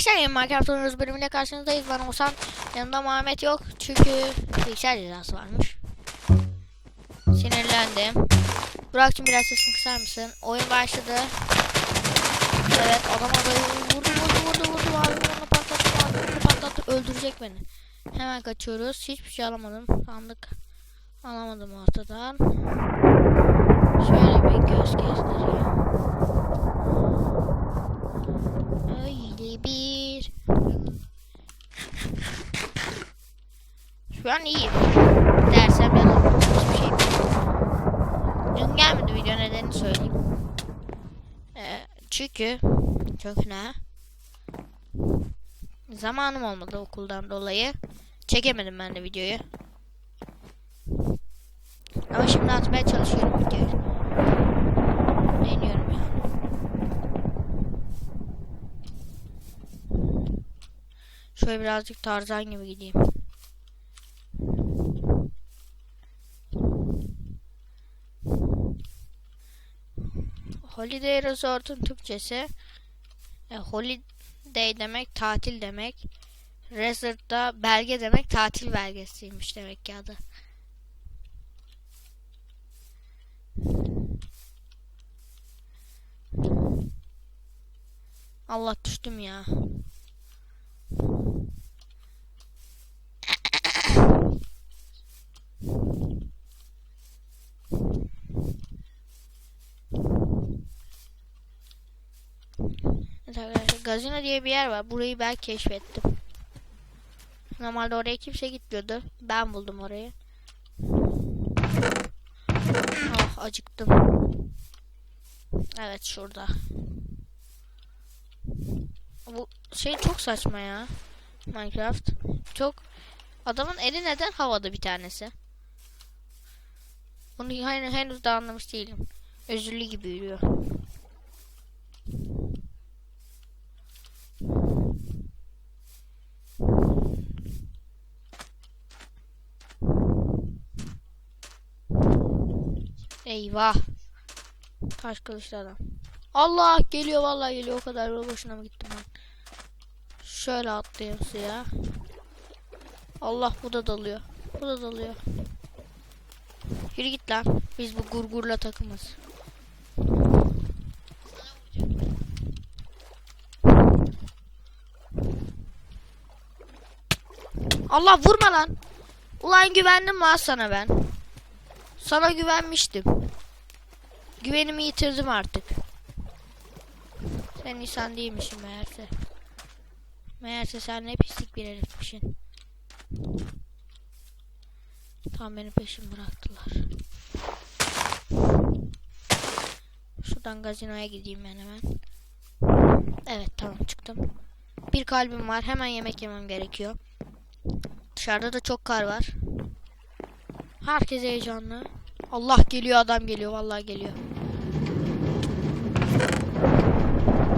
Arkadaşlar yeni Minecraft oynuyoruz bölümüyle karşınızdayız. Ben Oğuzhan. Yanımda Muhammed yok. Çünkü bilgisayar cezası varmış. Sinirlendim. Burak'cığım biraz sesini kısar mısın? Oyun başladı. Evet adam adayı vurdu vurdu vurdu vurdu. Abi onu patlattı abi onu patlattı. Öldürecek beni. Hemen kaçıyoruz. Hiçbir şey alamadım. Sandık alamadım ortadan. Şöyle bir göz gezdireyim. Öyle bir. Şu an iyiyim. Dersem ben hiçbir şey. Dün gelmedi video nedenini söyleyeyim. Ee, çünkü çünkü ne? Zamanım olmadı okuldan dolayı. Çekemedim ben de videoyu. Ama şimdi atmaya çalışıyorum videoyu. Deniyorum ya. Şöyle birazcık Tarzan gibi gideyim. Holiday Resort'un Türkçesi e, holiday demek tatil demek. Resort da belge demek tatil belgesiymiş demek ki adı. Allah düştüm ya. Evet arkadaşlar Gazino diye bir yer var. Burayı ben keşfettim. Normalde oraya kimse gitmiyordu. Ben buldum orayı. Ah acıktım. Evet şurada. Bu şey çok saçma ya. Minecraft. Çok adamın eli neden havada bir tanesi? Bunu henüz, henüz de anlamış değilim. Özürlü gibi yürüyor. Eyvah. Taş kılıçlı adam. Allah geliyor vallahi geliyor o kadar yol boşuna mı gittim ben. Şöyle atlayayım suya. Allah bu da dalıyor. Bu da dalıyor. Yürü git lan. Biz bu gurgurla takımız. Allah vurma lan. Ulan güvendim lan sana ben. Sana güvenmiştim. Güvenimi yitirdim artık. Sen insan değilmişsin meğerse. Meğerse sen ne pislik bir herifmişsin. Tam beni peşim bıraktılar. Şuradan gazinoya gideyim ben hemen. Evet tamam çıktım. Bir kalbim var. Hemen yemek yemem gerekiyor. Dışarıda da çok kar var. Herkes heyecanlı. Allah geliyor adam geliyor vallahi geliyor.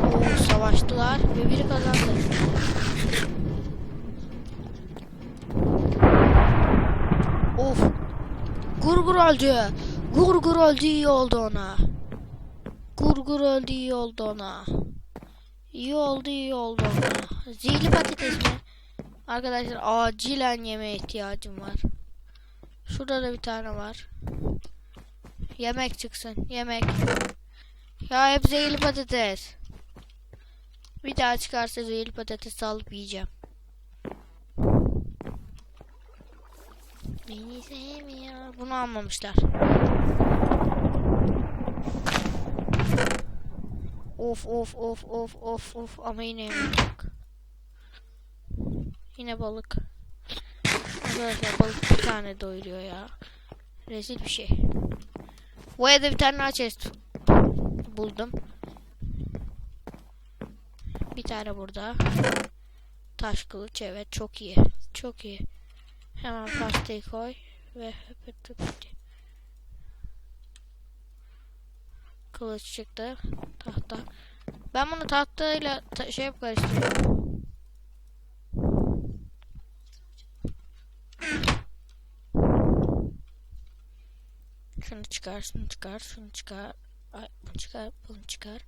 Oo, savaştılar ve biri kazandı. Of. Gurgur öldü. Gurgur öldü iyi oldu ona. Gurgur öldü iyi oldu ona. İyi oldu iyi oldu ona. Zehirli patates mi? Arkadaşlar acilen yemeğe ihtiyacım var. Şurada da bir tane var. Yemek çıksın. Yemek. Ya hep zehirli patates. Bir daha çıkarsa zehirli patates alıp yiyeceğim. Beni sevmiyor. Bunu almamışlar. Of of of of of of ama yine yemek. Yine balık. Arkadaşlar balık bir tane doyuruyor ya. Rezil bir şey. Bu evde bir tane daha buldum. Bir tane burada. Taş kılıç evet çok iyi. Çok iyi. Hemen pastayı koy ve kılıç çıktı. Tahta. Ben bunu tahtayla ta şey karıştırıyorum. Şunu çıkar, şunu çıkar, şunu çıkar. Ay, bunu çıkar, bunu çıkar.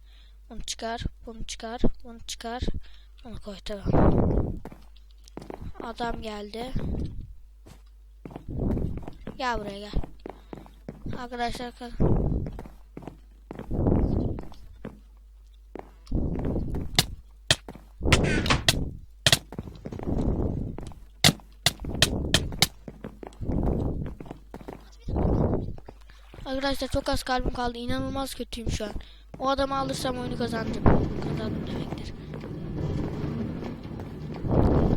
Bunu çıkar, bunu çıkar, bunu çıkar. Onu koy tamam. Adam geldi. Gel buraya gel. Arkadaşlar kal. Arkadaşlar çok az kalbim kaldı. İnanılmaz kötüyüm şu an. O adamı alırsam oyunu kazandım. Kazandım demektir.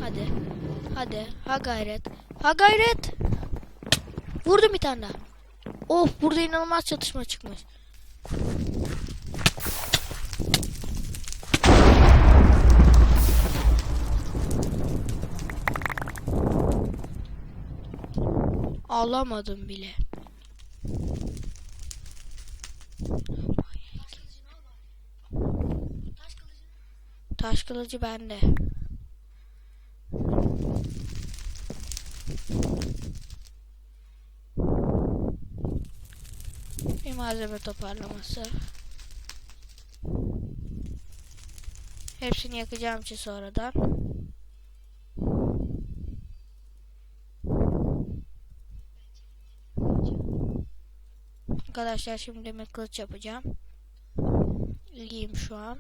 Hadi. Hadi. Ha gayret. Ha gayret. Vurdum bir tane daha. Of burada inanılmaz çatışma çıkmış. Alamadım bile. Taş kılıcı bende. Bir malzeme toparlaması. Hepsini yakacağım için sonradan. Arkadaşlar şimdi demir kılıç yapacağım. İlgiyim şu an.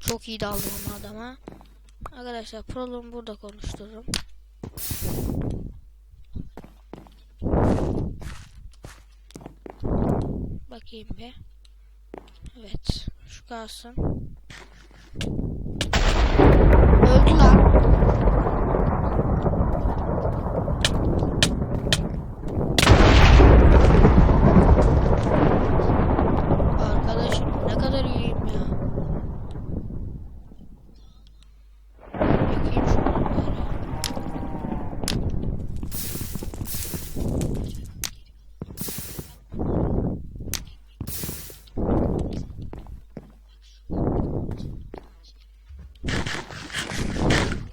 Çok iyi daldım ama adama. Arkadaşlar problemi burada konuştururum. Bakayım bir. Evet. Şu kalsın. Öldü lan. Arkadaşım ne kadar iyiyim ya. Yakayım şunu bari.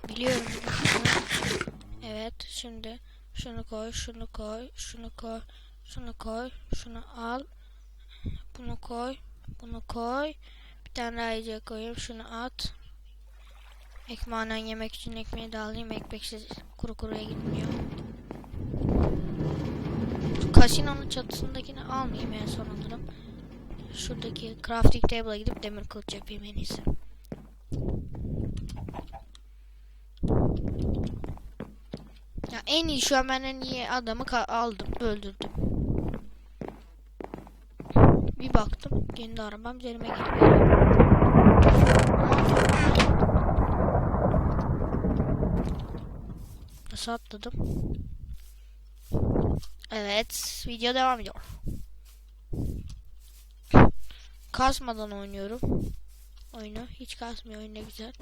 Biliyorum. Evet şimdi şunu koy, şunu koy, şunu koy, şunu koy, şunu al. Bunu koy, bunu koy. Bir tane daha koyayım, şunu at. Ekmeğinden yemek için ekmeği de alayım. Ekmeksiz kuru kuruya gitmiyor. Kasinonun çatısındakini almayayım en son alırım. Şuradaki crafting table'a gidip demir kılıç yapayım en iyisi. En iyi şu an ben en iyi adamı aldım, öldürdüm. Bir baktım, kendi arabam üzerime geliyor. Nasıl atladım? Evet, video devam ediyor. Kasmadan oynuyorum. Oyunu hiç kasmıyor, oyun ne güzel.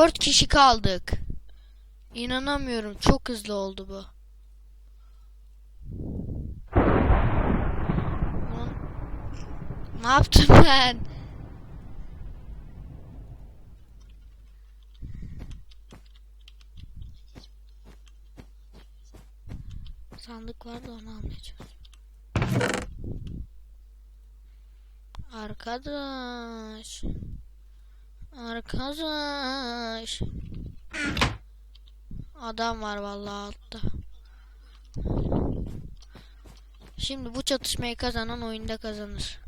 Dört kişi kaldık. İnanamıyorum. Çok hızlı oldu bu. Ne yaptım ben? Sandık vardı onu almaya çalışıyorum. Arkadaş. Arkadaş. Adam var vallahi altta. Şimdi bu çatışmayı kazanan oyunda kazanır.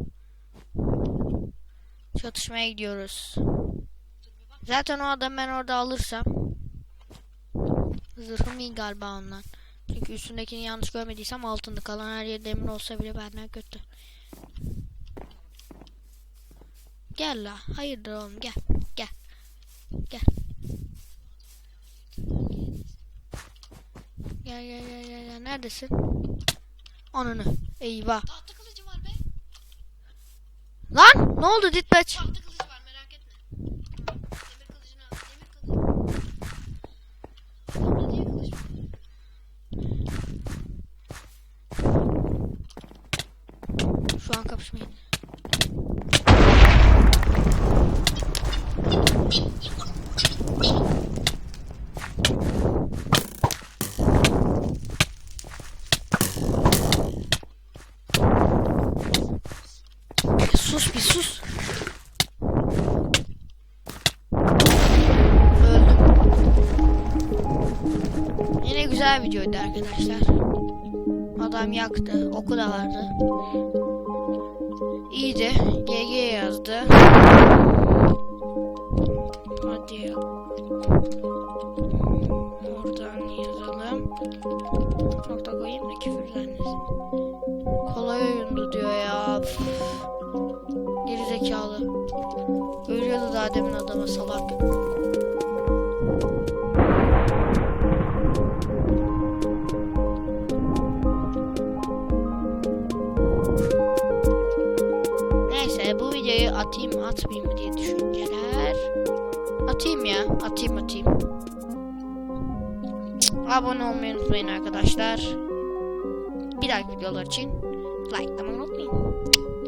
Çatışmaya gidiyoruz. Zaten o adam ben orada alırsam zırhım iyi galiba ondan. Çünkü üstündekini yanlış görmediysem altında kalan her yer demir olsa bile benden kötü. Gel la. Hayırdır oğlum gel. Gel. Gel. Gel gel gel gel. Neredesin? Ananı. Eyvah. Tahta kılıcı var be. Lan! Ne oldu Ditbeç? Tahta kılıç var merak etme. Demir kılıcını al. Demir kılıcı. Burada niye kılıç var? Şu an kapışmayın. Bir sus. Öldüm. Yine güzel videoydu arkadaşlar. Adam yaktı. Oku da vardı. İyiydi. GG yazdı. Atayım atmayayım mı diye düşünceler. Atayım ya. Atayım atayım. Cık, Abone olmayı unutmayın arkadaşlar. Bir dahaki videolar için like unutmayın.